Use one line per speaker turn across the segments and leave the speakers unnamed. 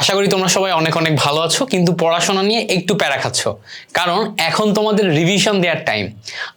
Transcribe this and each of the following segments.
আশা করি তোমরা সবাই অনেক অনেক ভালো আছো, কিন্তু পড়াশোনা নিয়ে একটু প্যারা খাচ্ছ। কারণ এখন তোমাদের রিভিশন দেওয়ার টাইম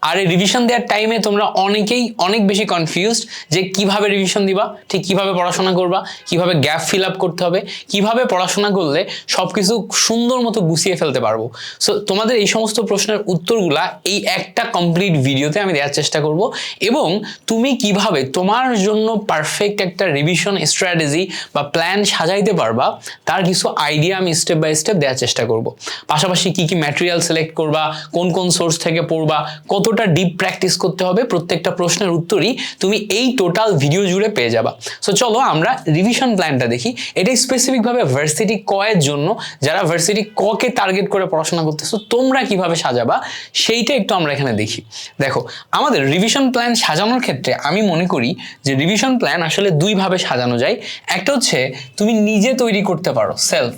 আর এই রিভিশন দেওয়ার টাইমে তোমরা অনেকেই অনেক বেশি কনফিউজড যে কীভাবে রিভিশন দিবা, ঠিক কীভাবে পড়াশোনা করবা, কীভাবে গ্যাপ ফিল আপ করতে হবে, কীভাবে পড়াশোনা করলে সব কিছু সুন্দর মতো গুছিয়ে ফেলতে পারব। সো তোমাদের এই সমস্ত প্রশ্নের উত্তরগুলা এই একটা কমপ্লিট ভিডিওতে আমি দেওয়ার চেষ্টা করব এবং তুমি কীভাবে তোমার জন্য পারফেক্ট একটা রিভিশন স্ট্র্যাটেজি বা প্ল্যান সাজাইতে পারবা তার কিছু আইডিয়া আমি স্টেপ বাই স্টেপ দেওয়ার চেষ্টা করব। পাশাপাশি কি কি ম্যাটেরিয়াল সিলেক্ট করবা, কোন কোন সোর্স থেকে পড়বা, কতটা ডিপ প্র্যাকটিস করতে হবে, প্রত্যেকটা প্রশ্নের উত্তরই তুমি এই টোটাল ভিডিও জুড়ে পেয়ে যাবা। সো চলো আমরা রিভিশন প্ল্যানটা দেখি। এটা স্পেসিফিকভাবে ভার্সিটি ক এর জন্য, যারা ভার্সিটি ক কে টার্গেট করে পড়াশোনা করতেছো, তোমরা কীভাবে সাজাবা, সেইটা একটু আমরা এখানে দেখি। দেখো, আমাদের রিভিশন প্ল্যান সাজানোর ক্ষেত্রে আমি মনে করি যে রিভিশন প্ল্যান আসলে দুইভাবে সাজানো যায়। একটা হচ্ছে, তুমি নিজে তৈরি করতে পারো সেলফ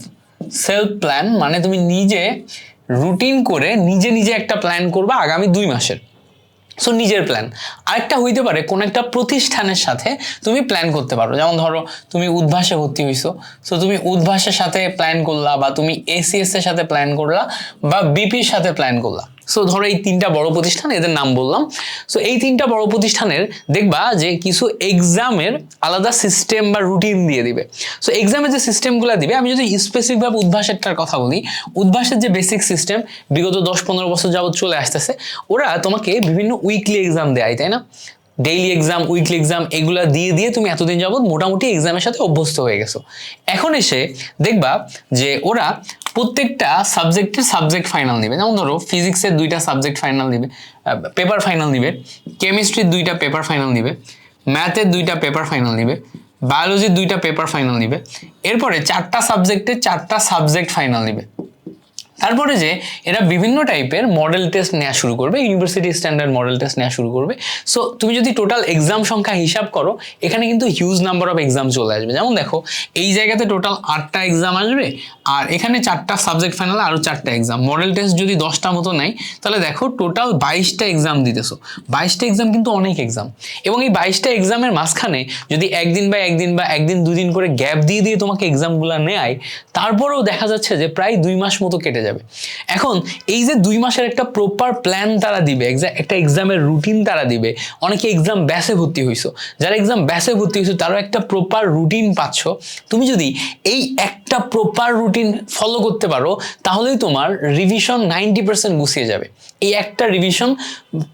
সেলফ প্ল্যান মানে তুমি নিজে রুটিন করে নিজে নিজে একটা প্ল্যান করবে আগামী দুই মাসের। সো নিজের প্ল্যান আরেকটা হইতে পারে কোন একটা প্রতিষ্ঠানের সাথে তুমি প্ল্যান করতে পারো। যেমন ধরো, তুমি উদ্ভাসে ভর্তি হইছো। সো তুমি উদ্ভাসের সাথে প্ল্যান করলা বা তুমি এসিএস এর সাথে প্ল্যান করলা বা বিপির সাথে প্ল্যান করলা। সো ধরো এই তিনটা বড় প্রতিষ্ঠান, এদের নাম বললাম। সো এই তিনটা বড় প্রতিষ্ঠানের দেখবা যে কিছু এক্সামের আলাদা সিস্টেম বা রুটিন দিয়ে দিবে। সো এক্সামের যে সিস্টেমগুলো দিবে, আমি যদি স্পেসিফিকভাবে উদ্ভাসেরটার কথা বলি, উদ্ভাসের যে বেসিক সিস্টেম বিগত দশ পনেরো বছর যাবৎ চলে আসতেছে, ওরা তোমাকে বিভিন্ন উইকলি এক্সাম দেয়, তাই না? ডেইলি এক্সাম উইকলি এক্সাম এগুলা দিয়ে দিয়ে তুমি এতদিন যাবত মোটামুটি এক্সামের সাথে অভ্যস্ত হয়ে গেছো। এখন এসে দেখবা যে ওরা প্রত্যেকটা সাবজেক্টের সাবজেক্ট ফাইনাল নেবে। যেমন ধরো ফিজিক্সের দুইটা সাবজেক্ট ফাইনাল নিবে পেপার ফাইনাল নিবে কেমিস্ট্রির দুইটা পেপার ফাইনাল নিবে ম্যাথের দুইটা পেপার ফাইনাল নিবে বায়োলজির দুইটা পেপার ফাইনাল নিবে, এরপরে চারটা সাবজেক্টে চারটা সাবজেক্ট ফাইনাল নিবে। তারপরে যে এরা বিভিন্ন টাইপের মডেল টেস্ট নেওয়া শুরু করবে ইউনিভার্সিটি স্ট্যান্ডার্ড মডেল টেস্ট নেওয়া শুরু করবে। সো তুমি যদি টোটাল এক্সাম সংখ্যা হিসাব করো, এখানে কিন্তু হিউজ নাম্বার অফ এক্সাম চলে আসবে। যেমন দেখো, এই জায়গাতে টোটাল আটটা এক্সাম আসবে, আর এখানে চারটা সাবজেক্ট ফাইনাল আরও চারটা এক্সাম মডেল টেস্ট যদি দশটা মতো নেয়, তাহলে দেখো টোটাল বাইশটা এক্সাম দিতেছো। বাইশটা এক্সাম কিন্তু অনেক এক্সাম এবং এই বাইশটা এক্সামের মাঝখানে যদি একদিন বা একদিন বা একদিন দুদিন করে গ্যাপ দিয়ে দিয়ে তোমাকে এক্সামগুলো নেয়, তারপরেও দেখা যাচ্ছে যে প্রায় দুই মাস মতো কেটে যাবে। এখন এই যে দুই মাসের একটা প্রপার প্ল্যান তারা দিবে একটা এক্সামের রুটিন তারা দিবে, অনেকে এক্সাম ব্যাসে ভর্তি হইছো। যারা এক্সাম ব্যাসে ভর্তি হইছো, তারও একটা প্রপার রুটিন পাচ্ছ। তুমি যদি এই একটা প্রপার রুটিন ফলো করতে পারো, তাহলেই তোমার রিভিশন নাইনটি পার্সেন্ট গুছিয়ে যাবে। এই একটা রিভিশন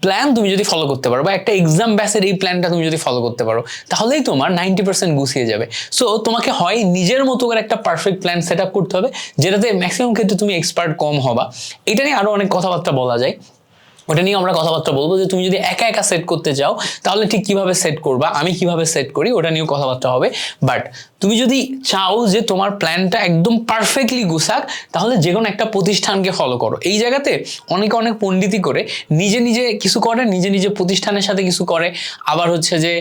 প্ল্যান তুমি যদি ফলো করতে পারো বা একটা এক্সাম ব্যাসের এই প্ল্যানটা তুমি যদি ফলো করতে পারো, তাহলেই তোমার নাইনটি পার্সেন্ট গুছিয়ে যাবে। সো তোমাকে হয় নিজের মতো করে একটা পারফেক্ট প্ল্যান সেট আপ করতে হবে, যেটাতে ম্যাক্সিমাম ক্ষেত্রে তুমি এক্সপার্ট কম হবা। এটা নিয়ে আরও অনেক কথাবার্তা বলা যায়। ওটা নিয়ে আমরা কথাবার্তা বলব যে তুমি যদি একা একা সেট করতে চাও, তাহলে ঠিক কীভাবে সেট করবা, আমি কীভাবে সেট করি, ওটা নিয়েও কথাবার্তা হবে। বাট তুমি যদি চাও যে তোমার প্ল্যানটা একদম পারফেক্টলি গুছাক, তাহলে যে কোনো একটা প্রতিষ্ঠানকে ফলো করো। এই জায়গাতে অনেকে অনেক পণ্ডিতি করে, নিজে নিজে কিছু করে, নিজে নিজে প্রতিষ্ঠানের সাথে কিছু করে। আবার হচ্ছে যে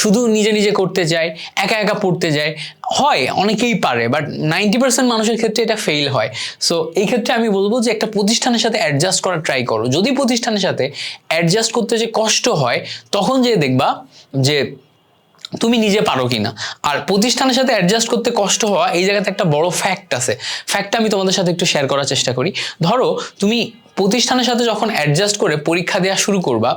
শুধু নিজে নিজে করতে যায়, একা একা পড়তে যায়। হয়, অনেকেই পারে বাট নাইনটি পার্সেন্ট মানুষের ক্ষেত্রে এটা ফেল হয়। সো এই ক্ষেত্রে আমি বলব যে একটা প্রতিষ্ঠানের সাথে অ্যাডজাস্ট করার ট্রাই করো। যদি প্রতিষ্ঠানের সাথে অ্যাডজাস্ট করতে যে কষ্ট হয়, তখন যে দেখবা যে তুমি নিজে পারো কি না আর প্রতিষ্ঠানের সাথে অ্যাডজাস্ট করতে কষ্ট হওয়া, এই জায়গাতে একটা বড় ফ্যাক্ট আছে। ফ্যাক্টটা আমি তোমাদের সাথে একটু শেয়ার করার চেষ্টা করি। ধরো, তুমি প্রতিষ্ঠানের সাথে যখন অ্যাডজাস্ট করে পরীক্ষা দেওয়া শুরু করবা,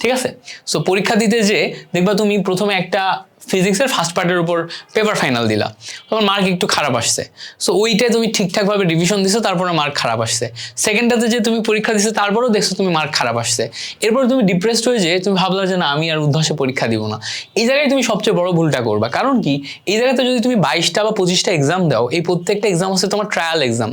ঠিক আছে? সো পরীক্ষা দিতে যে দেখবা তুমি প্রথমে একটা ফিজিক্সের ফার্স্ট পার্টের উপর পেপার ফাইনাল দিলা। তোমার মার্ক একটু খারাপ আসছে। সো ওইটাই তুমি ঠিকঠাকভাবে রিভিশন দিছো, তারপরে মার্ক খারাপ আসছে। সেকেন্ডটাতে যে তুমি পরীক্ষা দিছো, তারপরেও দেখছ তুমি মার্ক খারাপ আসছে। এরপর তুমি ডিপ্রেসড হয়ে যে তুমি ভাবলা যে, না, আমি আর উদ্ভাসে পরীক্ষা দিব না। এই জায়গায় তুমি সবচেয়ে বড় ভুলটা করবা। কারণ কি? এই জায়গাতে যদি তুমি বাইশটা বা পঁচিশটা এক্সাম দাও, এই প্রত্যেকটা এক্সাম হচ্ছে তোমার ট্রায়াল এক্সাম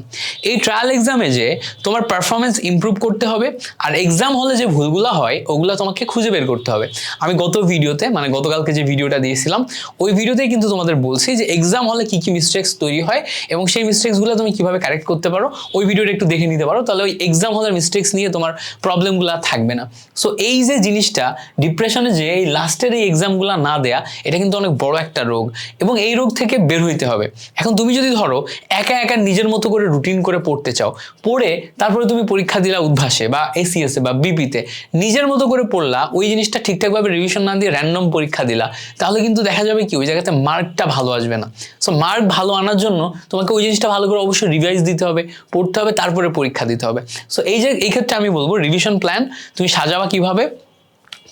এই ট্রায়াল এক্সামে যে তোমার পারফরমেন্স ইমপ্রুভ করতে হবে, আর এক্সাম হলে যে ভুলগুলো হয়, ওগুলো তোমাকে খুঁজে বের করতে হবে। আমি গত ভিডিওতে মানে গতকালকে যে ভিডিওটা দিয়েছিলাম ওই ভিডিওতেই কিন্তু তোমাদের বলছি যে এক্সাম হলে কি কি মিস্টেক্স তৈরি হয় এবং সেই মিস্টেক্সগুলো তুমি কীভাবে কারেক্ট করতে পারো, ওই ভিডিওটা একটু দেখে নিতে পারো, তাহলে ওই এক্সাম হলের মিস্টেক্স নিয়ে তোমার প্রবলেমগুলো থাকবে না। সো এই যে জিনিসটা ডিপ্রেশনে যে এই লাস্টের এই এক্সামগুলো না দেয়া, এটা কিন্তু অনেক বড় একটা রোগ এবং এই রোগ থেকে বের হইতে হবে। এখন তুমি যদি ধরো, একা একা নিজের মতো করে রুটিন করে পড়তে চাও, পড়ে তারপরে তুমি পরীক্ষা দিলা উদ্ভাসে বা এসিএসে বা বিপিতে নিজের মতো করে পড়লা, ওই জিনিসটা ঠিকঠাকভাবে রিভিশন না দিয়ে র্যান্ডম পরীক্ষা দিলা, তাহলে কিন্তু কিন্তু দেখা যাবে কি, ওই জায়গাতে মার্কটা ভালো আসবে না। সো মার্ক ভালো আনার জন্য তোমাকে ওই জিনিসটা ভালো করে অবশ্যই রিভাইজ দিতে হবে, পড়তে হবে, তারপরে পরীক্ষা দিতে হবে। সো এই যে, এই ক্ষেত্রে আমি বলব রিভিশন প্ল্যান তুমি সাজাবা কীভাবে?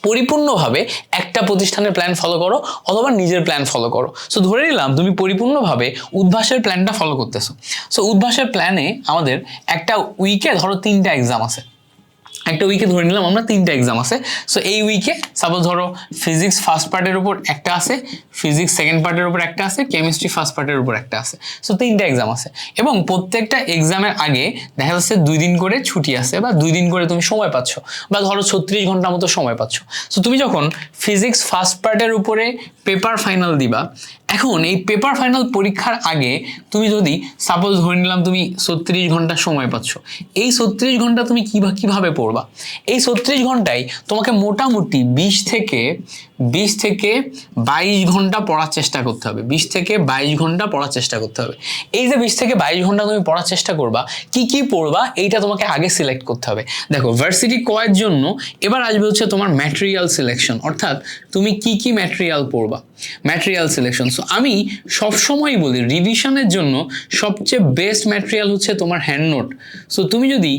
পরিপূর্ণভাবে একটা প্রতিষ্ঠানের প্ল্যান ফলো করো, অথবা নিজের প্ল্যান ফলো করো। সো ধরে নিলাম তুমি পরিপূর্ণভাবে উদ্ভাসের প্ল্যানটা ফলো করতেছো। সো উদ্ভাসের প্ল্যানে আমাদের একটা উইকে ধরো তিনটা এক্সাম আছে। একটা উইকে ধরে নিলাম, আমরা তিনটা এক্সাম আছে। সো এই উইকে সাপোজ ধরো ফিজিক্স ফার্স্ট পার্টের উপর একটা আছে ফিজিক্স সেকেন্ড পার্টের উপর একটা আছে কেমিস্ট্রি ফার্স্ট পার্টের উপর একটা আছে। সো তিনটা এক্সাম আছে। এবং প্রত্যেকটা এক্সামের আগে দেখা যাচ্ছে দুই দিন করে ছুটি আছে বা দুই দিন করে তুমি সময় পাচ্ছ বা ধরো ছত্রিশ ঘণ্টা মতো সময় পাচ্ছ। সো তুমি যখন ফিজিক্স ফার্স্ট পার্টের উপরে পেপার ফাইনাল দিবা এখন এই পেপার ফাইনাল পরীক্ষার আগে তুমি যদি সাপোজ ধরে নিলাম তুমি ছত্রিশ ঘণ্টা সময় পাচ্ছ, এই ছত্রিশ ঘণ্টা তুমি কীভাবে কীভাবে পড়বা? এই ছত্রিশ ঘন্টায় তোমাকে মোটামুটি বিশ থেকে বিশ থেকে বাইশ ঘণ্টা পড়ার চেষ্টা করতে হবে। বিশ থেকে বাইশ ঘণ্টা পড়ার চেষ্টা করতে হবে। এই যে বিশ থেকে বাইশ ঘণ্টা তুমি পড়ার চেষ্টা করবা, কি কি পড়বা, এইটা তোমাকে আগে সিলেক্ট করতে হবে। দেখো ভার্সিটি কয়ের জন্য এবার আসবে হচ্ছে তোমার ম্যাটেরিয়াল সিলেকশন অর্থাৎ তুমি কি কি ম্যাটেরিয়াল পড়বা। ম্যাটেরিয়াল সিলেকশন সো আমি সবসময়ই বলি রিভিশনের জন্য সবচেয়ে বেস্ট ম্যাটেরিয়াল হচ্ছে তোমার হ্যান্ড নোট সো তুমি যদি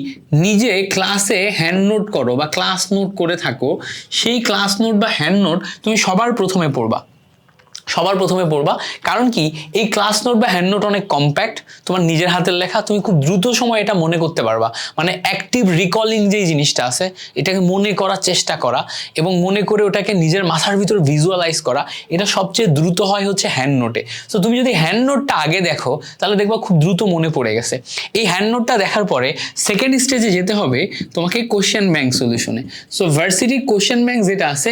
নিজে ক্লাসে হ্যান্ড নোট করো বা ক্লাস নোট করে থাকো, সেই ক্লাস নোট বা হ্যান্ড নোট তুমি সবার প্রথমে পড়বা। সবার প্রথমে পড়বা। কারণ কি, এই ক্লাস নোট বা হ্যান্ড নোট অনেক কম্প্যাক্ট তোমার নিজের হাতের লেখা তুমি খুব দ্রুত সময় এটা মনে করতে পারবা। মানে অ্যাক্টিভ রিকলিং যেই জিনিসটা আছে, এটাকে মনে করার চেষ্টা করা এবং মনে করে ওটাকে নিজের মাথার ভিতর ভিজুয়ালাইজ করা, এটা সবচেয়ে দ্রুত হয় হচ্ছে হ্যান্ড নোটে সো তুমি যদি হ্যান্ড নোটটা আগে দেখো, তাহলে দেখবা খুব দ্রুত মনে পড়ে গেছে। এই হ্যান্ড নোটটা দেখার পরে সেকেন্ড স্টেজে যেতে হবে তোমাকে কোশ্চেন ব্যাংক সলিউশনে সো ভার্সিটি কোশ্চেন ব্যাংক যেটা আছে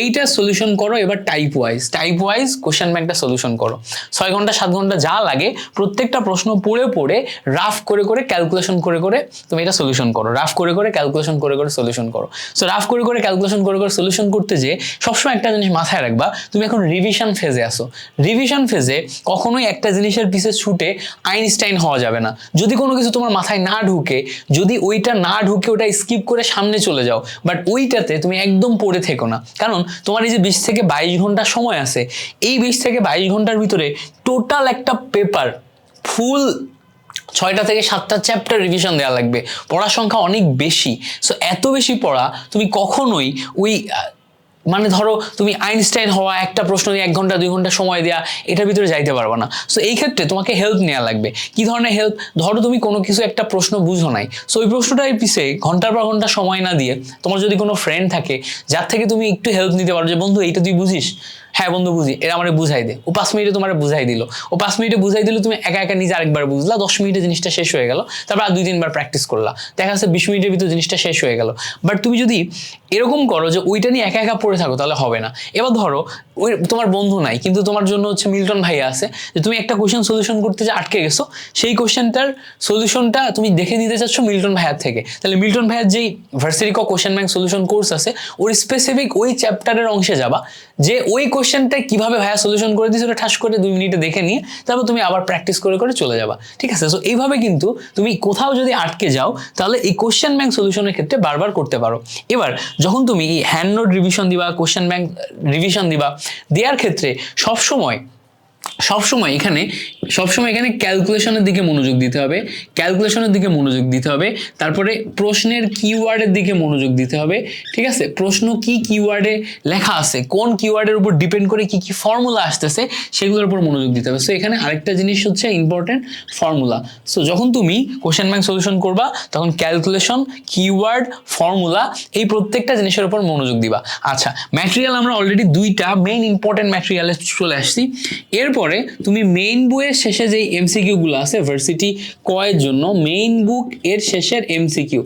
এইটা সলিউশন করো এবার type wise type wise question ব্যাংকটা সলিউশন করো। ছয় ঘণ্টা, সাত ঘণ্টা যা লাগে, প্রত্যেকটা প্রশ্ন পড়ে পড়ে রাফ করে করে ক্যালকুলেশন করে করে তুমি এটা সলিউশন করো। রাফ করে করে ক্যালকুলেশন করে করে সলিউশন করো। সো রাফ করে করে ক্যালকুলেশন করে করে সলিউশন করতে যে সবসময় একটা জিনিস মাথায় রাখবা, তুমি এখন রিভিশন ফেজে আসো রিভিশন ফেজে কখনোই একটা জিনিসের পিছে ছুটে আইনস্টাইন হওয়া যাবে না। যদি কোনো কিছু তোমার মাথায় না ঢুকে, যদি ওইটা না ঢুকে ওটা স্কিপ করে সামনে চলে যাও বাট ওইটাতে তুমি একদম পড়ে থেকো না। কারণ তোমার এই যে বিশ থেকে বাইশ ঘণ্টা সময় আছে এই বিশ থেকে বাইশ ঘণ্টার ভিতরে টোটাল একটা পেপার ফুল ছয়টা থেকে সাতটা চ্যাপ্টার রিভিশন দেওয়া লাগবে। পড়ার সংখ্যা অনেক বেশি। সো এত বেশি পড়া, তুমি কখনোই ওই মানে ধরো তুমি আইনস্টাইন হওয়া, একটা প্রশ্ন দিয়ে এক ঘণ্টা, দুই ঘণ্টা সময় দেওয়া এটার ভিতরে যাইতে পারবে না। সো এই ক্ষেত্রে তোমাকে হেল্প নেওয়া লাগবে। কি ধরনের হেল্প ধরো তুমি কোনো কিছু একটা প্রশ্ন বুঝো নাই। সো ওই প্রশ্নটার পিছে ঘণ্টার পর ঘণ্টা সময় না দিয়ে তোমার যদি কোনো ফ্রেন্ড থাকে, যার থেকে তুমি একটু হেল্প নিতে পারো যে, বন্ধু, এইটা তুই বুঝিস? হ্যাঁ বন্ধু, বুঝি। এরা আমার বুঝাই দে। ও পাঁচ মিনিটে তোমার বুঝাই দিল। ও পাঁচ মিনিটে বুঝাই দিল, তুমি একা একা নিজে আরেকবার বুঝলা। দশ মিনিটে জিনিসটা শেষ হয়ে গেল। তারপর আর দুই তিনবার প্র্যাকটিস করলা। দেখা যাচ্ছে বিশ মিনিটের ভিতরে জিনিসটা শেষ হয়ে গেল। বাট তুমি যদি এরকম করো যে ওইটা নিয়ে একা একা পড়ে থাকো, তাহলে হবে না। এবার ধরো, ওই তোমার বন্ধু নাই, কিন্তু তোমার জন্য হচ্ছে মিল্টন ভাইয়া আছে, যে তুমি একটা কোশ্চেন সলিউশন করতে যে আটকে গেছো, সেই কোশ্চেনটার সলিউশনটা তুমি দেখে নিতে চাচ্ছ মিল্টন ভাইয়ার থেকে। তাহলে মিল্টন ভাইয়ার যেই ভার্সিটি ক কোশ্চেন ব্যাংক সলিউশন কোর্স আছে, ওর স্পেসিফিক ওই চ্যাপ্টারের অংশে যাবা। যে ওই কোশ্চেনটা কীভাবে ভাইয়া সলিউশন করে দিয়েছে, ওটা ঠাস করে দুই মিনিটে দেখে নিয়ে তারপর তুমি আবার প্র্যাকটিস করে করে চলে যাবা। ঠিক আছে? সো এইভাবে কিন্তু তুমি কোথাও যদি আটকে যাও, তাহলে এই কোশ্চেন ব্যাংক সলিউশনের ক্ষেত্রে বারবার করতে পারো। এবার, যখন তুমি এই হ্যান্ড নোট রিভিশন দিবা কোশ্চেন ব্যাংক রিভিশন দিবা, দেওয়ার ক্ষেত্রে সবসময় সবসময় এখানে সবসময় এখানে ক্যালকুলেশনের দিকে মনোযোগ দিতে হবে ক্যালকুলেশনের দিকে মনোযোগ দিতে হবে, তারপরে প্রশ্নের কিওয়ার্ডের দিকে মনোযোগ দিতে হবে, ঠিক আছে? প্রশ্ন কি কিওয়ার্ডে লেখা আছে, কোন কিওয়ার্ডের উপর ডিপেন্ড করে কি কি ফর্মুলা আসতেছে, সেগুলোর উপর মনোযোগ দিতে হবে। সো এখানে আরেকটা জিনিস হচ্ছে ইম্পর্টেন্ট ফর্মুলা সো যখন তুমি কোশ্চেন ব্যাংক সলিউশন করবা, তখন ক্যালকুলেশন কিওয়ার্ড ফর্মুলা এই প্রত্যেকটা জিনিসের উপর মনোযোগ দিবা। আচ্ছা ম্যাটেরিয়াল আমরা অলরেডি দুইটা মেইন ইম্পর্টেন্ট ম্যাটেরিয়ালে চলে আসছি। এরপরে তুমি মেইন বইয়ের শেষে যেই এমসিকিউগুলো আছে ভার্সিটি কয়ের জন্য মেইন বুক এর শেষের এমসিকিউ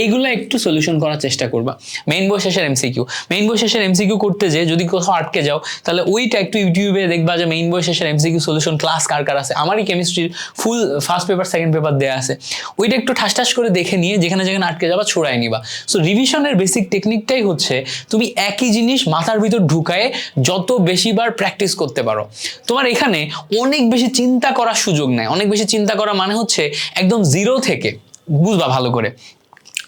এইগুলো একটু সলিউশন করার চেষ্টা করবা। মেইন বই শেষের এমসিকিউ মেইন বই শেষের এমসিকিউ করতে যে যদি কোথাও আটকে যাও, তাহলে ওইটা একটু ইউটিউবে দেখবা যে মেইন বই শেষের এমসিকিউ সলিউশন ক্লাস কার কার আছে। আমারই কেমিস্ট্রির full first paper second paper দেওয়া আছে। ওইটা একটু ঠাস ঠাস করে দেখে নিয়ে যেখানে যেখানে আটকে যাবা ছড়াই নিবা। সো রিভিশনের বেসিক টেকনিকটাই হচ্ছে তুমি একই জিনিস মাথার ভিতর ঢুকায়ে যত বেশিবার প্র্যাকটিস করতে পারো। তোমার এখানে অনেক বেশি চিন্তা করার সুযোগ নেই। অনেক বেশি চিন্তা করা মানে হচ্ছে একদম জিরো থেকে, বুঝবা ভালো করে।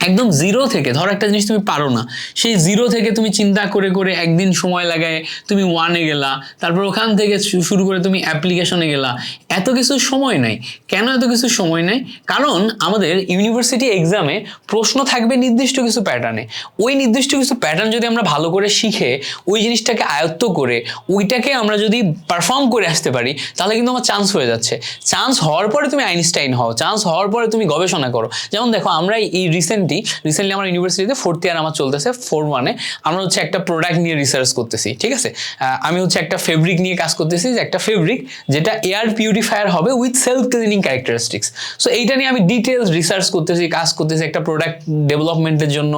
একদম জিরো থেকে, ধরো একটা জিনিস তুমি পারো না, সেই জিরো থেকে তুমি চিন্তা করে করে একদিন সময় লাগায় তুমি ওয়ানে গেলা, তারপর ওখান থেকে শুরু করে তুমি অ্যাপ্লিকেশনে গেলা, এত কিছু সময় নাই। কেন এত কিছু সময় নাই? কারণ আমাদের ইউনিভার্সিটি এক্সামে প্রশ্ন থাকবে নির্দিষ্ট কিছু প্যাটার্নে ওই নির্দিষ্ট কিছু প্যাটার্ন যদি আমরা ভালো করে শিখে, ওই জিনিসটাকে আয়ত্ত করে, ওইটাকে আমরা যদি পারফর্ম করে আসতে পারি, তাহলে কিন্তু আমার চান্স হয়ে যাচ্ছে। চান্স হওয়ার পরে তুমি আইনস্টাইন হও চান্স হওয়ার পরে তুমি গবেষণা করো। যেমন দেখো, আমরা এই রিসেন্টলি রিসেন্টলি আমার ইউনিভার্সিটিতে ফোর্থ ইয়ার আমার চলতেছে ফোর ওয়ানে আমরা হচ্ছে একটা প্রোডাক্ট নিয়ে রিসার্চ করতেছি, ঠিক আছে? আমি হচ্ছে একটা ফেব্রিক নিয়ে কাজ করতেছি, যে একটা ফেব্রিক যেটা এয়ার পিউরিফায়ার হবে with self cleaning characteristics so এইটা নিয়ে আমি ডিটেলস রিসার্চ করতেছি, কাজ করতেছি, একটা প্রোডাক্ট ডেভেলপমেন্টের জন্য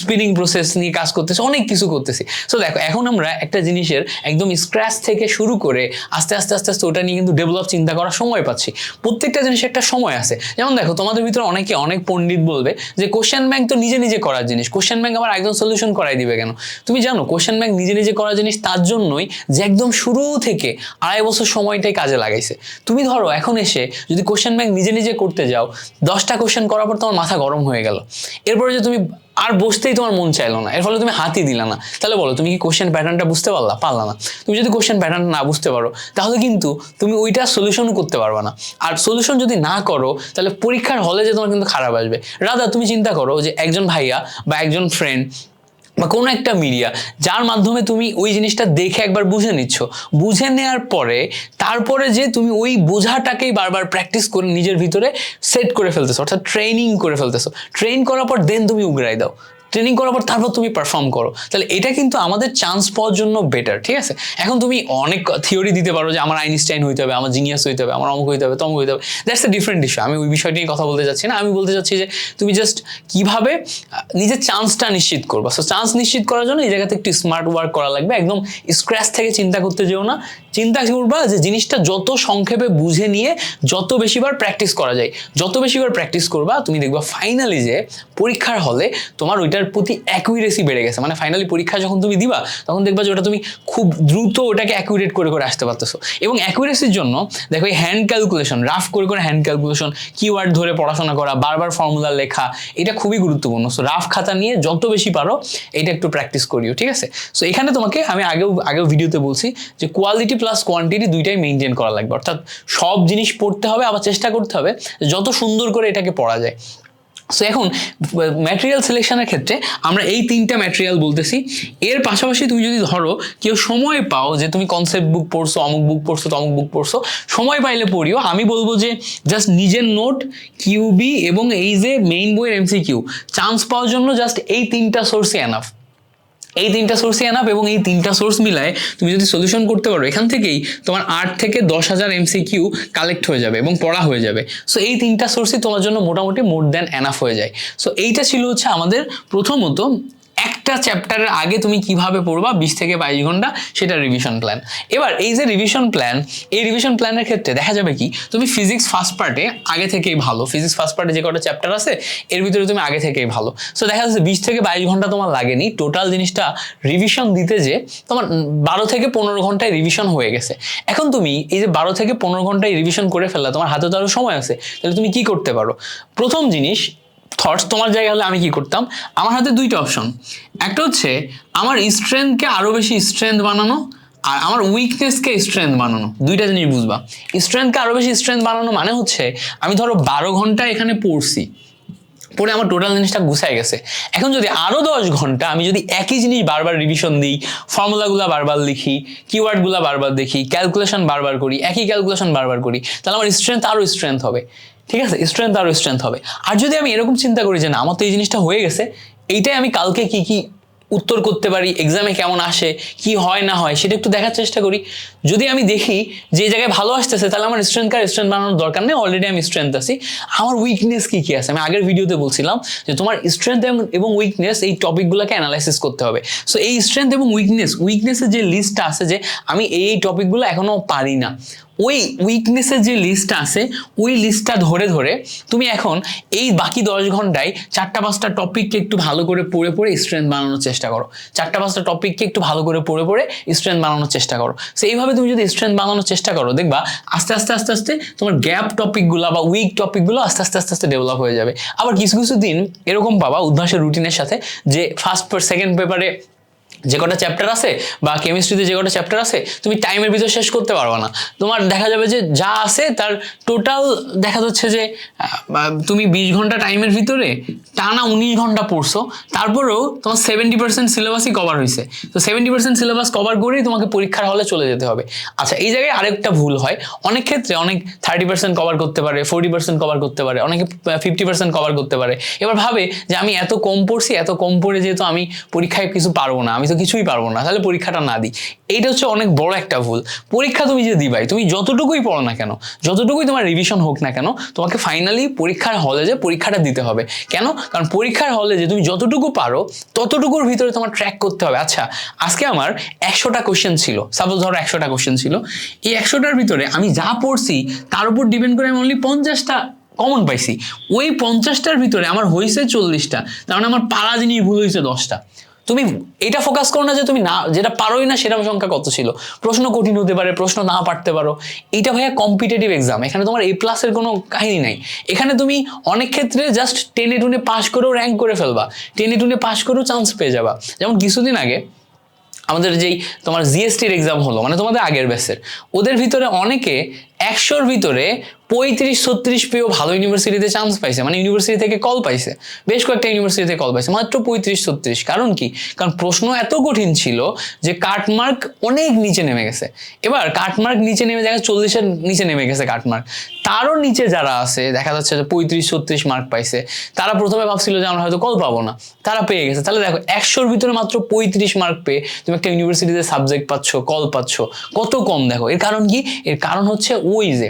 স্পিনিং প্রসেস নিয়ে কাজ করতেছি, অনেক কিছু করতেছি। সো দেখো, এখন আমরা একটা জিনিসের একদম স্ক্র্যাচ থেকে শুরু করে আস্তে আস্তে আস্তে আস্তে ওটা নিয়ে কিন্তু ডেভেলপ চিন্তা করার সময় পাচ্ছি। প্রত্যেকটা জিনিসের একটা সময় আছে। যেমন দেখো, তোমাদের ভিতরে অনেকে অনেক পণ্ডিত বলবে যে কোশ্চেন ব্যাংক তো নিজে নিজে করার জিনিস। কোশ্চেন ব্যাংক আবার একদম সলিউশন করাই দিবে কেন? তুমি জানো কোশ্চেন ব্যাংক নিজে নিজে করার জিনিস তার জন্যই যে একদম শুরু থেকে আড়াই বছর সময়টাই কাজে লাগাইছে। তুমি ধরো, এখন এসে যদি কোশ্চেন ব্যাংক নিজে নিজে করতে যাও, দশটা কোশ্চেন করার পর তোমার মাথা গরম হয়ে গেল। এরপরে যে তুমি আর বসতেই তোমার মন চাইলো না। এর ফলে তুমি হাতই দিলে না। তাহলে বলো, তুমি কি কোশ্চেন প্যাটার্নটা বুঝতে পারলা? পারলা না। তুমি যদি কোশ্চেন প্যাটার্ন না বুঝতে পারো, তাহলে কিন্তু তুমি ওইটা সলিউশন করতে পারবে না। আর সলিউশন যদি না করো, তাহলে পরীক্ষার হলে যে তোমার কিন্তু খারাপ আসবে। রাধা, তুমি চিন্তা করো যে একজন ভাইয়া বা একজন ফ্রেন্ড বা কোনো একটা মিডিয়া যার মাধ্যমে তুমি ওই জিনিসটা দেখে একবার বুঝে নিচ্ছ। বুঝে নেওয়ার পরে, তারপরে যে তুমি ওই বোঝাটাকেই বারবার প্র্যাকটিস করে নিজের ভিতরে সেট করে ফেলতেছো, অর্থাৎ ট্রেনিং করে ফেলতেছো। ট্রেন করার পর দেন তুমি উগরাই দাও। ট্রেনিং করার পর তারপর তুমি পারফর্ম করো। তাহলে এটা কিন্তু আমাদের চান্স পাওয়ার জন্য বেটার ঠিক আছে? এখন তুমি অনেক থিওরি দিতে পারো যে আমার আইনস্টাইন হইতে হবে, আমার জিনিয়াস হইতে হবে, আমার অমুক হইতে হবে, তমুক হইতে হবে। দ্যাটস এ ডিফারেন্ট ইস্যু আমি ওই বিষয়টি নিয়ে কথা বলতে চাচ্ছি না। আমি বলতে চাচ্ছি যে তুমি জাস্ট কীভাবে নিজের চান্সটা নিশ্চিত করবা। সো চান্স নিশ্চিত করার জন্য এই জায়গাতে একটু স্মার্ট ওয়ার্ক করা লাগবে। একদম স্ক্র্যাচ থেকে চিন্তা করতে যেও না। চিন্তা করবা যে জিনিসটা যত সংক্ষেপে বুঝে নিয়ে যত বেশিবার প্র্যাকটিস করা যায়। যত বেশিবার প্র্যাকটিস করবা, তুমি দেখবা ফাইনালি যে পরীক্ষার হলে তোমার ওইটার প্রতি অ্যাকুরেসি বেড়ে গেছে। মানে ফাইনালি পরীক্ষা যখন তুমি দিবা, তখন দেখবা যে ওটা তুমি খুব দ্রুত ওটাকে অ্যাকুরেট করে করে আসতে পারতেছো। এবং অ্যাকুরেসির জন্য দেখো এই হ্যান্ড ক্যালকুলেশন রাফ করে করে হ্যান্ড ক্যালকুলেশন কিওয়ার্ড ধরে পড়াশোনা করা, বারবার ফর্মুলা লেখা, এটা খুবই গুরুত্বপূর্ণ। সো রাফ খাতা নিয়ে যত বেশি পারো এটা একটু প্র্যাকটিস করিও, ঠিক আছে? সো এখানে তোমাকে আমি আগেও আগেও ভিডিওতে বলছি যে কোয়ালিটি প্লাস কোয়ান্টিটি দুইটাই মেনটেন করা লাগবে। অর্থাৎ সব জিনিস পড়তে হবে, আবার চেষ্টা করতে হবে যত সুন্দর করে এটাকে পড়া যায়। সো এখন ম্যাটেরিয়াল সিলেকশনের ক্ষেত্রে আমরা এই তিনটা ম্যাটেরিয়াল বলতেছি। এর পাশাপাশি তুমি যদি ধরো, কেউ সময় পাও যে তুমি কনসেপ্ট বুক পড়ছো, অমুক বুক পড়ছো, তমুক বুক পড়ছো, সময় পাইলে পড়িও। আমি বলব যে জাস্ট নিজের নোট কিউবি এবং এই যে মেইন বইয়ের এমসি কিউ চান্স পাওয়ার জন্য জাস্ট এই তিনটা সোর্সই এনাফ এই তিনটা সোর্সই এনাফ এবং এই তিনটা সোর্স মিলায় তুমি যদি সলিউশন করতে পারো, এখান থেকেই তোমার আট থেকে দশ হাজার এমসি কিউ কালেক্ট হয়ে যাবে এবং পড়া হয়ে যাবে। সো এই তিনটা সোর্সই তোমার জন্য মোটামুটি মোর দ্যান এনাফ হয়ে যায়। সো এইটা ছিল হচ্ছে আমাদের প্রথমত একটা চ্যাপ্টারের আগে তুমি কীভাবে পড়বা বিশ থেকে বাইশ ঘণ্টা, সেটা রিভিশন প্ল্যান এবার এই যে রিভিশন প্ল্যান এই রিভিশন প্ল্যানের ক্ষেত্রে দেখা যাবে কি, তুমি ফিজিক্স ফার্স্ট পার্টে আগে থেকেই ভালো। ফিজিক্স ফার্স্ট পার্টে যে কটা চ্যাপ্টার আছে, এর ভিতরে তুমি আগে থেকেই ভালো। সো দেখা যাচ্ছে বিশ থেকে বাইশ ঘণ্টা তোমার লাগেনি। টোটাল জিনিসটা রিভিশন দিতে যে তোমার বারো থেকে পনেরো ঘন্টায় রিভিশন হয়ে গেছে। এখন তুমি এই যে বারো থেকে পনেরো ঘন্টায় রিভিশন করে ফেললা, তোমার হাতে তো আরও সময় আছে, তাহলে তুমি কি করতে পারো? প্রথম জিনিস থটস তোমার জায়গা হলে আমি কি করতাম? আমার হাতে দুইটা অপশন একটা হচ্ছে, আমার স্ট্রেংথকে আরও বেশি স্ট্রেংথ বানানো, আর আমার উইকনেসকে স্ট্রেংথ বানানো। দুইটা জিনিস বুঝবা। স্ট্রেংথকে আরও বেশি স্ট্রেংথ বানানো মানে হচ্ছে, আমি ধরো বারো ঘণ্টা এখানে পড়ছি পরে আমার টোটাল জিনিসটা গুছায় গেছে। এখন যদি আরও দশ ঘণ্টা আমি যদি একই জিনিস বারবার রিভিশন দিই ফর্মুলাগুলো বারবার লিখি কিওয়ার্ডগুলো বারবার দেখি ক্যালকুলেশন বারবার করি, একই ক্যালকুলেশন বারবার করি, তাহলে আমার স্ট্রেংথ আরও স্ট্রেংথ হবে। ঠিক আছে স্ট্রেংথ আরও স্ট্রেংথ হবে। আর যদি আমি এরকম চিন্তা করি যে না, আমার তো এই জিনিসটা হয়ে গেছে, এইটাই আমি কালকে কি কি উত্তর করতে পারি এক্সামে কেমন আসে, কি হয় না হয়, সেটা একটু দেখার চেষ্টা করি। যদি আমি দেখি যে জায়গায় ভালো আসতেছে, তাহলে আমার স্ট্রেংথ কার স্ট্রেংথ বানানোর দরকার নেই অলরেডি আমি স্ট্রেংথ আছি। আমার উইকনেস কি কি আছে? আমি আগের ভিডিওতে বলছিলাম যে তোমার স্ট্রেংথ এবং উইকনেস এই টপিকগুলোকে অ্যানালাইসিস করতে হবে। সো এই স্ট্রেংথ এবং উইকনেস উইকনেসের যে লিস্টটা আছে যে আমি এই টপিকগুলো এখনও পারি না। ওই উইকনেসের যে লিস্টটা আছে, ওই লিস্টটা ধরে ধরে তুমি এখন এই বাকি দশ ঘন্টায় চারটা, পাঁচটা টপিককে একটু ভালো করে পড়ে পড়ে স্ট্রেংথ বানানোর চেষ্টা করো। চারটা, পাঁচটা টপিককে একটু ভালো করে পড়ে পড়ে স্ট্রেংথ বানানোর চেষ্টা করো। সো তুমি যদি স্ট্রেংথ বানানোর চেষ্টা করো, দেখবা আস্তে আস্তে আস্তে আস্তে তোমার গ্যাপ টপিকগুলো বা উইক টপিকগুলো আস্তে আস্তে আস্তে আস্তে ডেভেলপ হয়ে যাবে। আবার কিছু কিছু দিন এরকম পাবা উদ্ভাসের রুটিনের সাথে যে ফার্স্ট সেকেন্ড পেপারে যে কটা চ্যাপ্টার আছে বা কেমিস্ট্রিতে যে কটা চ্যাপ্টার আছে, তুমি টাইমের ভিতর শেষ করতে পারবে না। তোমার দেখা যাবে যে যা আছে তার টোটাল দেখা যাচ্ছে যে তুমি বিশ ঘণ্টা টাইমের ভিতরে টানা উনিশ ঘণ্টা পড়ছো, তারপরেও তোমার সেভেন্টি পার্সেন্ট সিলেবাসই কভার হয়েছে তো সেভেন্টি পার্সেন্ট সিলেবাস কভার করেই তোমাকে পরীক্ষার হলে চলে যেতে হবে। আচ্ছা এই জায়গায় আরেকটা ভুল হয়। অনেক ক্ষেত্রে অনেক থার্টি পার্সেন্ট কভার করতে পারে ফোর্টি পার্সেন্ট কভার করতে পারে, অনেকে ফিফটি পার্সেন্ট কভার করতে পারে। এবার ভাবে যে আমি এত কম পড়ছি, এত কম পড়ে যেহেতু আমি পরীক্ষায় কিছু পারব না, আমি তো কিছুই পারব না, তাহলে পরীক্ষাটা না দিই। এইটা হচ্ছে অনেক বড় একটা ভুল। পরীক্ষা তুমি যে দিবাই, তুমি যতটুকুই পড়ো না কেন, যতটুকুই তোমার রিভিশন হোক না কেন, তোমাকে ফাইনালি পরীক্ষার হলে যে পরীক্ষাটা দিতে হবে। কেন? কারণ পরীক্ষার হলে যে তুমি যতটুকু পারো, ততটুকুর ভিতরে তোমার ট্র্যাক করতে হবে। আচ্ছা আজকে আমার একশোটা কোশ্চেন ছিল। সাপোজ ধরো একশোটা কোশ্চেন ছিল। এই একশোটার ভিতরে আমি যা পড়ছি, তার উপর ডিপেন্ড করে আমি অনলি পঞ্চাশটা কমন পাইছি। ওই পঞ্চাশটার ভিতরে আমার হয়েছে চল্লিশটা, তার মানে আমার পারা জিনিস ভুল হয়েছে দশটা। তুমি এটা ফোকাস করো না যে তুমি না, যেটা পারোই না সেটা সংখ্যা কত ছিল। প্রশ্ন কঠিন হতে পারে, প্রশ্ন না পারতে পারো। এটা ভাইয়া কম্পিটিটিভ এক্সাম এখানে তোমার এ প্লাসের কোনো কাহিনী নাই। এখানে তুমি অনেক ক্ষেত্রে জাস্ট টেনে টুনে পাস করেও র্যাঙ্ক করে ফেলবা। টেনে টুনে পাস করেও চান্স পেয়ে যাবা। যেমন কিছুদিন আগে আমাদের যেই তোমার জিএসটির এক্সাম হলো মানে তোমাদের আগের ব্যাচের ওদের ভিতরে অনেকে একশোর ভিতরে পঁয়ত্রিশ, ছত্রিশ পেয়েও ভালো ইউনিভার্সিটিতে চান্স পাইছে মানে ইউনিভার্সিটি থেকে কল পাইছে, বেশ কয়েকটা ইউনিভার্সিটিতে কল পাইছে, মাত্র পঁয়ত্রিশ, ছত্রিশ। কারণ কি? কারণ প্রশ্ন এত কঠিন ছিল যে কাটমার্ক অনেক নিচে নেমে গেছে। এবার কাটমার্ক নিচে নেমে দেখা চল্লিশের নিচে নেমে গেছে কাটমার্ক তারও নিচে যারা আছে, দেখা যাচ্ছে যে পঁয়ত্রিশ, ছত্রিশ মার্ক পাইছে, তারা প্রথমে ভাবছিল যে আমরা হয়তো কল পাবো না। তারা পেয়ে গেছে। তাহলে দেখো, একশোর ভিতরে মাত্র পঁয়ত্রিশ মার্ক পেয়ে তুমি একটা ইউনিভার্সিটিতে সাবজেক্ট পাচ্ছ কল পাচ্ছ। কত কম দেখো? এর কারণ কি? এর কারণ হচ্ছে ওই যে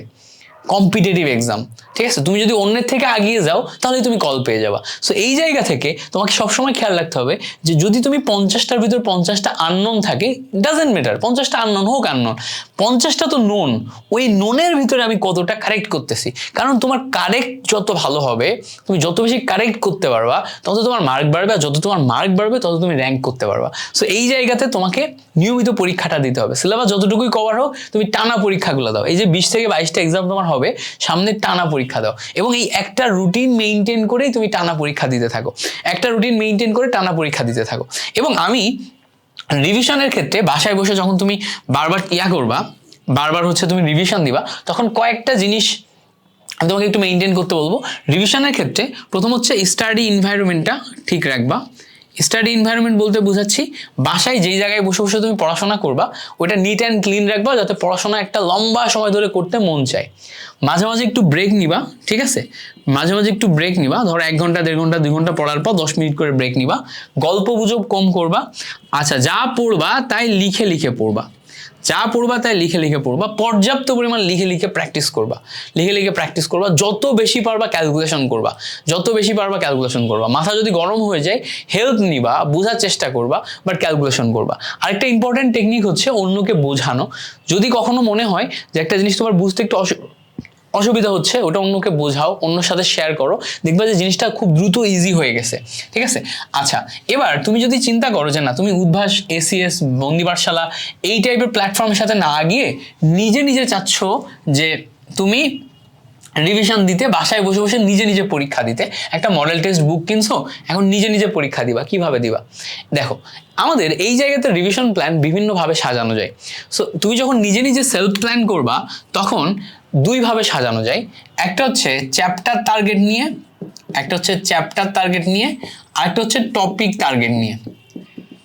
কম্পিটিটিভ এক্সাম ঠিক আছে? তুমি যদি অন্যের থেকে আগিয়ে যাও, তাহলে তুমি কল পেয়ে যাবা। সো এই জায়গা থেকে তোমাকে সবসময় খেয়াল রাখতে হবে যে যদি তুমি পঞ্চাশটার ভিতর পঞ্চাশটা আননোন থাকে ডাজেন্ট ম্যাটার পঞ্চাশটা আননোন হোক আননোন পঞ্চাশটা তো নোন ওই নোনের ভিতরে আমি কতটা কারেক্ট করতেছি? কারণ তোমার কারেক্ট যত ভালো হবে, তুমি যত বেশি কারেক্ট করতে পারবা, তত তোমার মার্ক বাড়বে, আর যত তোমার মার্ক বাড়বে, তত তুমি র্যাঙ্ক করতে পারবা। সো এই জায়গাতে তোমাকে নিয়মিত পরীক্ষাটা দিতে হবে। সিলেবাস যতটুকুই কভার হোক, তুমি টানা পরীক্ষাগুলো দাও। এই যে বিশ থেকে বাইশটা এক্সাম তোমার হবে, সামনে টানা পরীক্ষা দাও। এবং এই একটা রুটিন মেনটেন করেই তুমি টানা পরীক্ষা দিতে থাকো। একটা রুটিন মেনটেন করে টানা পরীক্ষা দিতে থাকো। এবং আমি রিভিশনের ক্ষেত্রে বাসায় বসে যখন তুমি বারবার ইয়া করবা, বারবার হচ্ছে তুমি রিভিশন দিবা, তখন কয়েকটা জিনিস আমি তোমাকে একটু মেনটেন করতে বলব। রিভিশনের ক্ষেত্রে প্রথম হচ্ছে স্টাডি ইনভায়রনমেন্টটা ঠিক রাখবা। স্টাডি এনভায়রনমেন্ট বলতে বোঝাচ্ছি, বাসায় যেই জায়গায় বসে বসে তুমি পড়াশোনা করবা ওটা নিট অ্যান্ড ক্লিন রাখবা যাতে পড়াশোনা একটা লম্বা সময় ধরে করতে মন চায়। মাঝে মাঝে একটু ব্রেক নিবা, ঠিক আছে? মাঝে মাঝে একটু ব্রেক নিবা। ধরো এক ঘণ্টা, দেড় ঘণ্টা, দুই ঘণ্টা পড়ার পর দশ মিনিট করে ব্রেক নিবা। গল্প গুজব কম করবা। আচ্ছা যা পড়বা তাই লিখে লিখে পড়বা। যা পড়বা তাই লিখে লিখে পড়বা। পর্যাপ্ত পরিমাণ লিখে লিখে প্র্যাকটিস করবা। লিখে লিখে প্র্যাকটিস করবা। যত বেশি পারবা ক্যালকুলেশন করবা। যত বেশি পারবা ক্যালকুলেশন করবা। মাথা যদি গরম হয়ে যায় হেল্প নিবা, বোঝার চেষ্টা করবা বাট ক্যালকুলেশন করবা। আরেকটা ইম্পর্টেন্ট টেকনিক হচ্ছে অন্যকে বোঝানো। যদি কখনো মনে হয় যে একটা জিনিস তোমার বুঝতে একটু অসুবিধা হচ্ছে, ওটা অন্যকে বোঝাও, অন্যর সাথে শেয়ার করো, দেখবা যে জিনিসটা খুব দ্রুত ইজি হয়ে গেছে, ঠিক আছে? আচ্ছা এবার তুমি যদি চিন্তা করো যে না, তুমি উদ্ভাস এসিএস বন্দি পাঠশালা এই টাইপের প্ল্যাটফর্মের সাথে না গিয়ে নিজে নিজে চাচ্ছ যে তুমি রিভিশন দিতে, বাসায় বসে বসে নিজে নিজে পরীক্ষা দিতে, একটা মডেল টেস্ট বুক কিনছো, এখন নিজে নিজে পরীক্ষা দিবা, কীভাবে দিবা? দেখো, আমাদের এই জায়গাতে রিভিশন প্ল্যান বিভিন্নভাবে সাজানো যায়। সো তুমি যখন নিজে নিজে সেলফ প্ল্যান করবা, তখন দুইভাবে সাজানো যায়। একটা হচ্ছে চ্যাপ্টার টার্গেট নিয়ে, একটা হচ্ছে চ্যাপ্টার টার্গেট নিয়ে, আরেকটা হচ্ছে টপিক টার্গেট নিয়ে।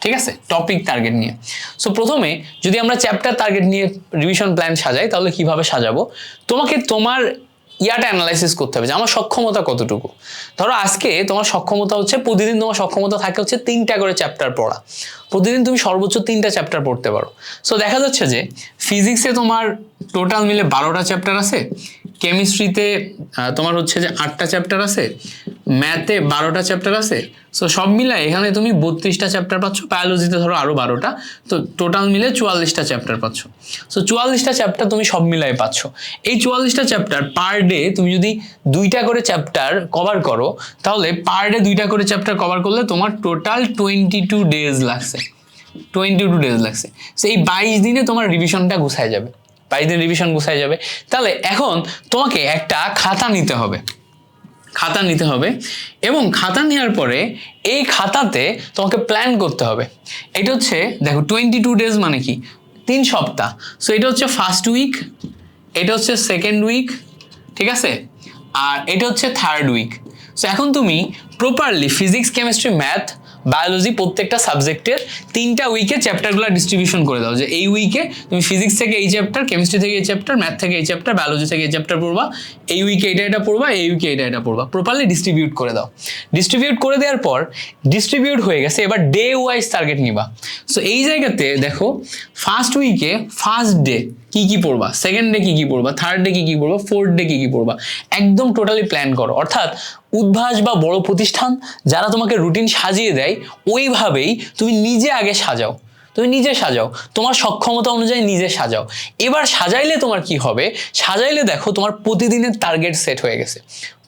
ঠিক আছে? টপিক টার্গেট নিয়ে। সো প্রথমে যদি আমরা চ্যাপ্টার টার্গেট নিয়ে রিভিশন প্ল্যান সাজাই, তাহলে কীভাবে সাজাবো? তোমাকে তোমার ইয়াটা অ্যানালাইসিস করতে হবে যে আমার সক্ষমতা কতটুকু। ধরো আজকে তোমার সক্ষমতা হচ্ছে, প্রতিদিন তোমার সক্ষমতা থাকে হচ্ছে তিনটা করে চ্যাপ্টার পড়া। প্রতিদিন তুমি সর্বোচ্চ তিনটা চ্যাপ্টার পড়তে পারো। সো দেখা যাচ্ছে যে ফিজিক্সে তোমার টোটাল মিলে বারোটা চ্যাপ্টার আছে কেমিস্ট্রিতে তোমার হচ্ছে যে আটটা চ্যাপ্টার আছে ম্যাথে বারোটা চ্যাপ্টার আছে সো সব মিলাই এখানে তুমি বত্রিশটা চ্যাপ্টার পাচ্ছ বায়োলজিতে ধরো আরও বারোটা, তো টোটাল মিলে চুয়াল্লিশটা চ্যাপ্টার পাচ্ছ। সো চুয়াল্লিশটা চ্যাপ্টার তুমি সব মিলাই পাচ্ছ। এই চুয়াল্লিশটা চ্যাপ্টার পার ডে তুমি যদি দুইটা করে চ্যাপ্টার কভার করো, তাহলে পার ডে দুইটা করে চ্যাপ্টার কভার করলে তোমার টোটাল টোয়েন্টি টু ডেজ লাগছে। টোয়েন্টি টু ডেজ লাগছে। সো এই বাইশ দিনে তোমার রিভিশনটা গুছায় যাবে। বাইশ দিন রিভিশন গুছায় যাবে। তাহলে এখন তোমাকে একটা খাতা নিতে হবে। খাতা নিতে হবে এবং খাতা নেওয়ার পরে এই খাতাতে তোমাকে প্ল্যান করতে হবে। এটা হচ্ছে, দেখো টোয়েন্টি টু ডেজ মানে কি? তিন সপ্তাহ। সো এটা হচ্ছে ফার্স্ট উইক এটা হচ্ছে সেকেন্ড উইক ঠিক আছে? আর এটা হচ্ছে থার্ড উইক সো এখন তুমি properly physics chemistry math biology প্রত্যেকটা সাবজেক্টের তিনটা উইকে চ্যাপ্টারগুলো ডিস্ট্রিবিউশন করে দাও। যে এই উইকে তুমি ফিজিক্স থেকে এই চ্যাপ্টার কেমিস্ট্রি থেকে এই চ্যাপ্টার ম্যাথ থেকে এই চ্যাপ্টার বায়োলজি থেকে এই চ্যাপ্টার পড়বা। এই উইকে এটা এটা পড়বা, এই উইকে এটা এটা পড়বা। প্রপারলি ডিস্ট্রিবিউট করে দাও। ডিস্ট্রিবিউট করে দেওয়ার পর ডিস্ট্রিবিউট হয়ে গেছে, এবার ডে ওয়াইজ টার্গেট নিবা। সো এই জায়গাতে দেখো ফার্স্ট উইকে ফার্স্ট ডে কি কি পড়বা? সেকেন্ড ডে কি কি পড়বা? থার্ড ডে কি কি পড়বা? ফোর্থ ডে কি কি পড়বা? একদম টোটালি প্ল্যান করো। অর্থাৎ উদ্ভাস বা বড় প্রতিষ্ঠান যারা তোমাকে রুটিন সাজিয়ে দেয়, ওইভাবেই তুমি নিজে আগে সাজাও। তুমি নিজে সাজাও। তোমার সক্ষমতা অনুযায়ী নিজে সাজাও। এবার সাজাইলে তোমার কি হবে? সাজাইলে দেখো তোমার প্রতিদিনের টার্গেট সেট হয়ে গেছে।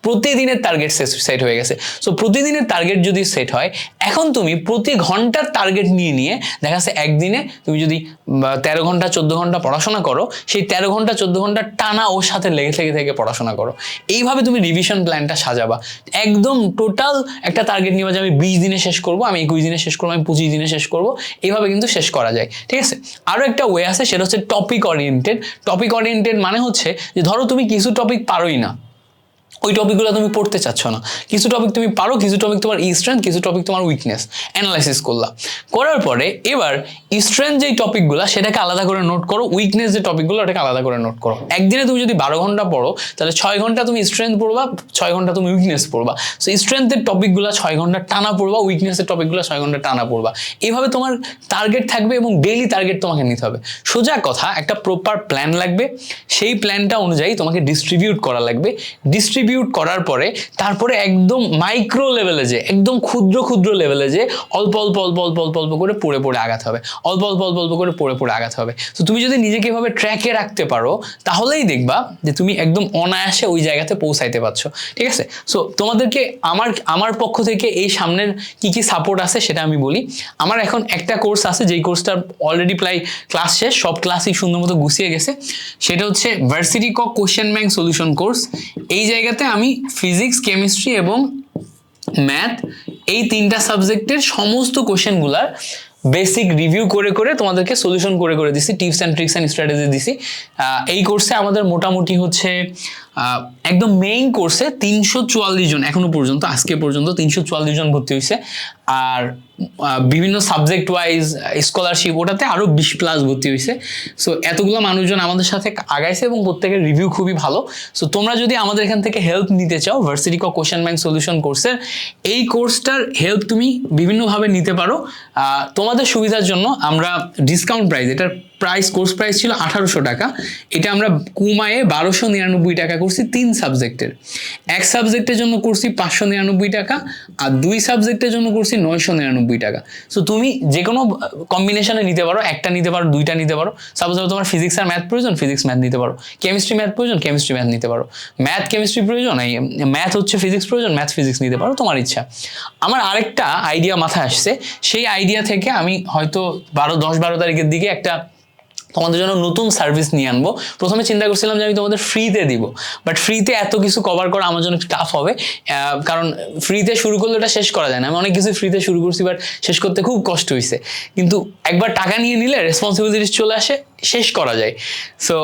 প্রতিদিনের টার্গেট সেট হয়ে গেছে। সো প্রতিদিনের টার্গেট যদি সেট হয়, এখন তুমি প্রতি ঘণ্টার টার্গেট নিয়ে নিয়ে, দেখা যাচ্ছে একদিনে তুমি যদি তেরো ঘণ্টা, চোদ্দ ঘণ্টা পড়াশোনা করো, সেই তেরো ঘণ্টা, চোদ্দ ঘণ্টা টানা ওর সাথে লেগে থেকে থেকে পড়াশোনা করো। এইভাবে তুমি রিভিশন প্ল্যানটা সাজাবা। একদম টোটাল একটা টার্গেট নিবা যে আমি বিশ দিনে শেষ করব, আমি একুশ দিনে শেষ করব, আমি পঁচিশ দিনে শেষ করব, এইভাবে কিন্তু শেষ করা যায়। ঠিক আছে? আরও একটা ওয়ে আছে, সেটা হচ্ছে টপিক অরিয়েন্টেড টপিক ওরিয়েন্টেড মানে হচ্ছে যে ধরো তুমি কিছু টপিক পারোই না। ওই টপিকগুলো তুমি পড়তে চাচ্ছ না। কিছু টপিক তুমি পারো, কিছু টপিক তোমার স্ট্রেংথ কিছু টপিক তোমার উইকনেস অ্যানালাইসিস করলা। করার পরে এবার স্ট্রেংথ যেই টপিকগুলো সেটাকে আলাদা করে নোট করো উইকনেস যে টপিকগুলো ওটাকে আলাদা করে নোট করো। একদিনে তুমি যদি বারো ঘণ্টা পড়ো, তাহলে ছয় ঘণ্টা তুমি স্ট্রেংথ পড়বা, ছয় ঘণ্টা তুমি উইকনেস পড়বা। সো স্ট্রেংথের টপিকগুলো ছয় ঘণ্টা টানা পড়বা উইকনেসের টপিকগুলো ছয় ঘণ্টা টানা পড়বা। এইভাবে তোমার টার্গেট থাকবে এবং ডেইলি টার্গেট তোমাকে নিতে হবে। সোজা কথা, একটা প্রপার প্ল্যান লাগবে। সেই প্ল্যানটা অনুযায়ী তোমাকে ডিস্ট্রিবিউট করা লাগবে। ডিস্ট্রিবিউট করার পরে তারপরে একদম মাইক্রো লেভেলে যে, একদম ক্ষুদ্র ক্ষুদ্র লেভেলে যে অল্প অল্প অল্প অল্প অল্প অল্প করে পড়ে পড়ে আগাতে হবে। অল্প অল্প অল্প অল্প করে পড়ে পড়ে আগাতে হবে। তো তুমি যদি নিজেকে এভাবে ট্র্যাকে রাখতে পারো, তাহলেই দেখবা যে তুমি একদম অনায়াসে ওই জায়গাতে পৌঁছাইতে পারছ। ঠিক আছে? সো তোমাদেরকে আমার আমার পক্ষ থেকে এই সামনের কি কি সাপোর্ট আছে সেটা আমি বলি। আমার এখন একটা কোর্স আছে, যেই কোর্সটা অলরেডি প্রায় ক্লাস শেষ, সব ক্লাসই সুন্দর মতো গুছিয়ে গেছে। সেটা হচ্ছে ভার্সিটি ক কোশ্চেন ব্যাংক সলিউশন কোর্স এই জায়গাতে আমি ফিজিক্স কেমিস্ট্রি এবং ম্যাথ এই তিনটা সাবজেক্টের সমস্ত কোশ্চেনগুলার বেসিক রিভিউ করে করে তোমাদেরকে সলিউশন করে করে দিছি tips and tricks and strategy দিছি। এই কোর্সে আমাদের মোটামুটি হচ্ছে একদম মেইন কোর্সে তিনশো চুয়াল্লিশ জন, এখনও পর্যন্ত, আজকে পর্যন্ত তিনশো চুয়াল্লিশ জন ভর্তি হয়েছে আর বিভিন্ন সাবজেক্ট ওয়াইজ স্কলারশিপ ওটাতে আরও বিশ প্লাস ভর্তি হয়েছে সো এতগুলো মানুষজন আমাদের সাথে আগাইছে এবং প্রত্যেকের রিভিউ খুবই ভালো। সো তোমরা যদি আমাদের এখান থেকে হেল্প নিতে চাও ভার্সিটি ক কোশ্চেন ব্যাংক সলিউশন কোর্সের এই কোর্সটার হেল্প তুমি বিভিন্নভাবে নিতে পারো। তোমাদের সুবিধার জন্য আমরা ডিসকাউন্ট প্রাইস এটার প্রাইস কোর্স প্রাইস ছিল আঠারোশো টাকা। এটা আমরা কুমায়ে বারোশো নিরানব্বই টাকা করছি তিন সাবজেক্টের এক সাবজেক্টের জন্য করছি পাঁচশো নিরানব্বই টাকা, আর দুই সাবজেক্টের জন্য করছি নয়শো নিরানব্বই টাকা। সো তুমি যে কোনো কম্বিনেশনে নিতে পারো, একটা নিতে পারো, দুইটা নিতে পারো। সাপোজ তোমার ফিজিক্স আর ম্যাথ প্রয়োজন ফিজিক্স ম্যাথ নিতে পারো। কেমিস্ট্রি ম্যাথ প্রয়োজন কেমিস্ট্রি ম্যাথ নিতে পারো। ম্যাথ কেমিস্ট্রি প্রয়োজন, এই ম্যাথ হচ্ছে ফিজিক্স প্রয়োজন ম্যাথ ফিজিক্স নিতে পারো, তোমার ইচ্ছা। আমার আরেকটা আইডিয়া মাথায় আসছে, সেই আইডিয়া থেকে আমি হয়তো বারো, দশ, বারো তারিখের দিকে একটা তোমাদের জন্য নতুন সার্ভিস নিয়ে আনব। প্রথমে চিন্তা করছিলাম যে আমি তোমাদের ফ্রিতে দিব। বাট ফ্রিতে এত কিছু কভার করা আমার জন্য টাফ হবে। কারণ ফ্রিতে শুরু করলে ওটা শেষ করা যায় না। আমি অনেক কিছু ফ্রিতে শুরু করছি বাট শেষ করতে খুব কষ্ট হয়েছে কিন্তু একবার টাকা নিয়ে নিলে রেসপন্সিবিলিটিস চলে আসে, শেষ করা যায়। সো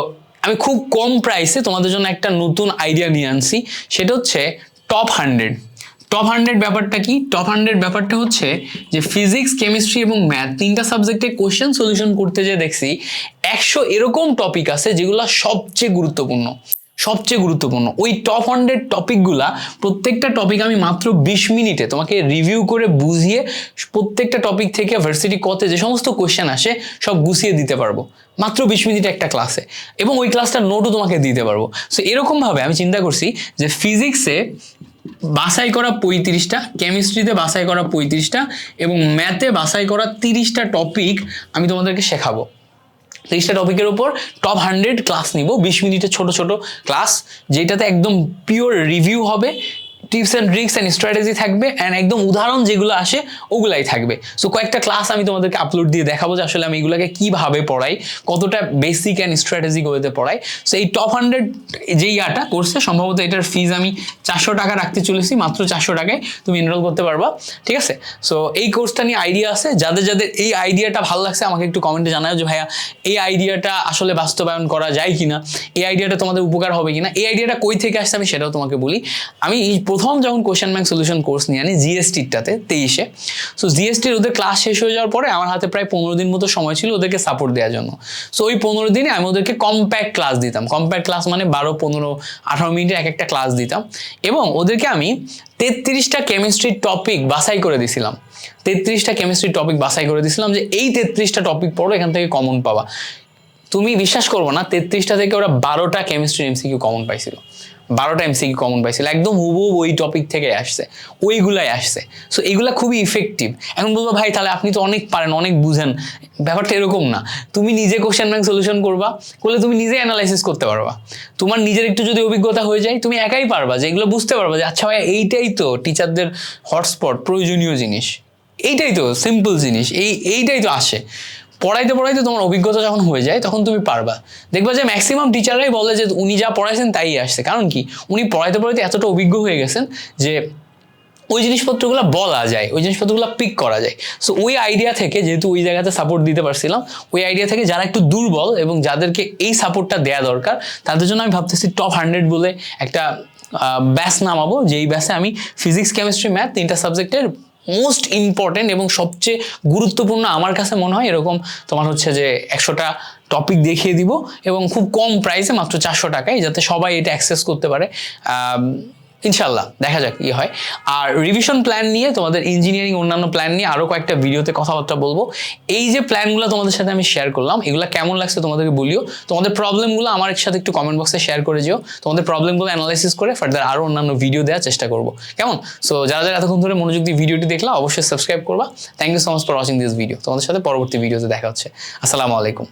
আমি খুব কম প্রাইসে তোমাদের জন্য একটা নতুন আইডিয়া নিয়ে আনছি। সেটা হচ্ছে টপ হান্ড্রেড টপ হান্ড্রেড ব্যাপারটা কি? টপ হান্ড্রেড ব্যাপারটা হচ্ছে যে ফিজিক্স কেমিস্ট্রি এবং ম্যাথ তিনটা সাবজেক্টে কোশ্চেন সলিউশন করতে যে দেখছি একশো এরকম টপিক আছে যেগুলো সবচেয়ে গুরুত্বপূর্ণ। সবচেয়ে গুরুত্বপূর্ণ। ওই টপ হান্ড্রেড টপিকগুলা প্রত্যেকটা টপিক আমি মাত্র বিশ মিনিটে তোমাকে রিভিউ করে বুঝিয়ে প্রত্যেকটা টপিক থেকে ভার্সিটি কতে যে সমস্ত কোশ্চেন আসে সব গুছিয়ে দিতে পারব। মাত্র বিশ মিনিট একটা ক্লাসে এবং ওই ক্লাসটার নোটও তোমাকে দিতে পারব। সো এরকমভাবে আমি চিন্তা করছি যে ফিজিক্সে বাছাই করা পঁয়ত্রিশটা কেমিস্ট্রিতে বাসাই করা পঁয়ত্রিশটা এবং ম্যাথে বাসাই করা তিরিশটা টপিক আমি তোমাদেরকে শেখাবো। তিরিশটা টপিকের উপর টপ হান্ড্রেড ক্লাস নিব, বিশ মিনিটের ছোট ছোট ক্লাস যেটাতে একদম পিওর রিভিউ হবে tips and tricks and strategy থাকবে অ্যান্ড একদম উদাহরণ যেগুলো আসে ওগুলাই থাকবে। সো কয়েকটা ক্লাস আমি তোমাদেরকে আপলোড দিয়ে দেখাবো যে আসলে আমি এগুলোকে কীভাবে পড়াই, কতটা বেসিক অ্যান্ড স্ট্র্যাটেজি ওয়েতে পড়াই। সো এই টপ হান্ড্রেড যে ইয়াটা করছে সম্ভবত এটার ফিজ আমি চারশো টাকা রাখতে চলেছি, মাত্র চারশো টাকায় তুমি এনরোল করতে পারবা, ঠিক আছে? সো এই কোর্সটা নিয়ে আইডিয়া আছে। যাদের যাদের এই আইডিয়াটা ভালো লাগছে, আমাকে একটু কমেন্টে জানাও যে ভাইয়া, এই আইডিয়াটা আসলে বাস্তবায়ন করা যায় কিনা? এই আইডিয়াটা তোমাদের উপকার হবে কিনা? এই আইডিয়াটা কই থেকে আসছে আমি সেটাও তোমাকে বলি। আমি এই প্রথম যখন কোশ্চেন ব্যাংক সলিউশন কোর্স নিয়ে আনি জিএসটিটাতে তেইশে। সো জিএসটির ওদের ক্লাস শেষ হয়ে যাওয়ার পরে আমার হাতে প্রায় পনেরো দিন মতো সময় ছিল ওদেরকে সাপোর্ট দেওয়ার জন্য। সো ওই পনেরো দিনে আমি ওদেরকে কম্প্যাক্ট ক্লাস দিতাম। কম্প্যাক্ট ক্লাস মানে বারো, পনেরো, আঠারো মিনিটের এক একটা ক্লাস দিতাম। এবং ওদেরকে আমি তেত্রিশটা কেমিস্ট্রির টপিক বাছাই করে দিছিলাম। তেত্রিশটা কেমিস্ট্রির টপিক বাছাই করে দিছিলাম যে এই তেত্রিশটা টপিক পড়ো, এখান থেকে কমন পাবা। তুমি বিশ্বাস করব না, তেত্রিশটা থেকে ওরা বারোটা কেমিস্ট্রি এমসিকিউ কমন পাইছিল। বারোটা এমসিকিউ কমন পাইছিল। একদম হুবহু ওই টপিক থেকে আসছে। ওইগুলাই আসছে। সো এইগুলা খুবই ইফেক্টিভ এখন বলব, ভাই, তাহলে আপনি তো অনেক পারেন, অনেক বুঝেন। ব্যাপারটা এরকম না। তুমি নিজে কোশ্চেন ব্যাংক সলিউশন করবা, করলে তুমি নিজে অ্যানালাইসিস করতে পারবা। তোমার নিজের একটু যদি অভিজ্ঞতা হয়ে যায়, তুমি একাই পারবা যে এগুলো বুঝতে পারবা যে আচ্ছা ভাই, এইটাই তো টিচারদের হটস্পট প্রয়োজনীয় জিনিস। এইটাই তো সিম্পল জিনিস। এই, এইটাই তো আসে। পড়াইতে পড়াইতে তোমার অভিজ্ঞতা যখন হয়ে যায়, তখন তুমি পারবা। দেখবা যে ম্যাক্সিমাম টিচাররাই বলে যে উনি যা পড়াইছেন তাই আসছে। কারণ কি? উনি পড়াইতে পড়াইতে এতটা অভিজ্ঞ হয়ে গেছেন যে ওই জিনিসপত্রগুলো বলা যায়, ওই জিনিসপত্রগুলো পিক করা যায়। সো ওই আইডিয়া থেকে যেহেতু ওই জায়গাতে সাপোর্ট দিতে পারছিলাম, ওই আইডিয়া থেকে যারা একটু দুর্বল এবং যাদেরকে এই সাপোর্টটা দেওয়া দরকার, তাদের জন্য আমি ভাবতেছি টপ হান্ড্রেড বলে একটা ব্যাস নামাবো। যেই ব্যাসে আমি ফিজিক্স কেমিস্ট্রি ম্যাথ তিনটা সাবজেক্টের মোস্ট ইম্পর্টেন্ট এবং সবচেয়ে গুরুত্বপূর্ণ আমার কাছে মনে হয় এরকম তোমার হচ্ছে যে একশোটা টপিক দেখিয়ে দিব এবং খুব কম প্রাইসে মাত্র চারশো টাকায় যাতে সবাই এটা অ্যাক্সেস করতে পারে। ইনশাল্লাহ দেখা যাক কি হয়। আর রিভিশন প্ল্যান নিয়ে, তোমাদের ইঞ্জিনিয়ারিং অন্যান্য প্ল্যান নিয়ে আরও কয়েকটা ভিডিওতে কথাবার্তা বলব। এই যে প্ল্যানগুলো তোমাদের সাথে আমি শেয়ার করলাম, এগুলো কেমন লাগছে তোমাদেরকে বলিও। তোমাদের প্রবলেমগুলো আমার সাথে একটু কমেন্ট বক্সে শেয়ার করে যেও। তোমাদের প্রবলেমগুলো অ্যানালাইসিস করে ফার্দার আরও অন্যান্য ভিডিও দেওয়ার চেষ্টা করব। কেমন? সো যারা যারা এতক্ষণ ধরে মনোযোগ দিয়ে ভিডিওটি দেখলা, অবশ্যই সাবস্ক্রাইব করবা। Thank you so much for watching this video তোমাদের সাথে পরবর্তী ভিডিওতে দেখা হচ্ছে। আসসালামু আলাইকুম।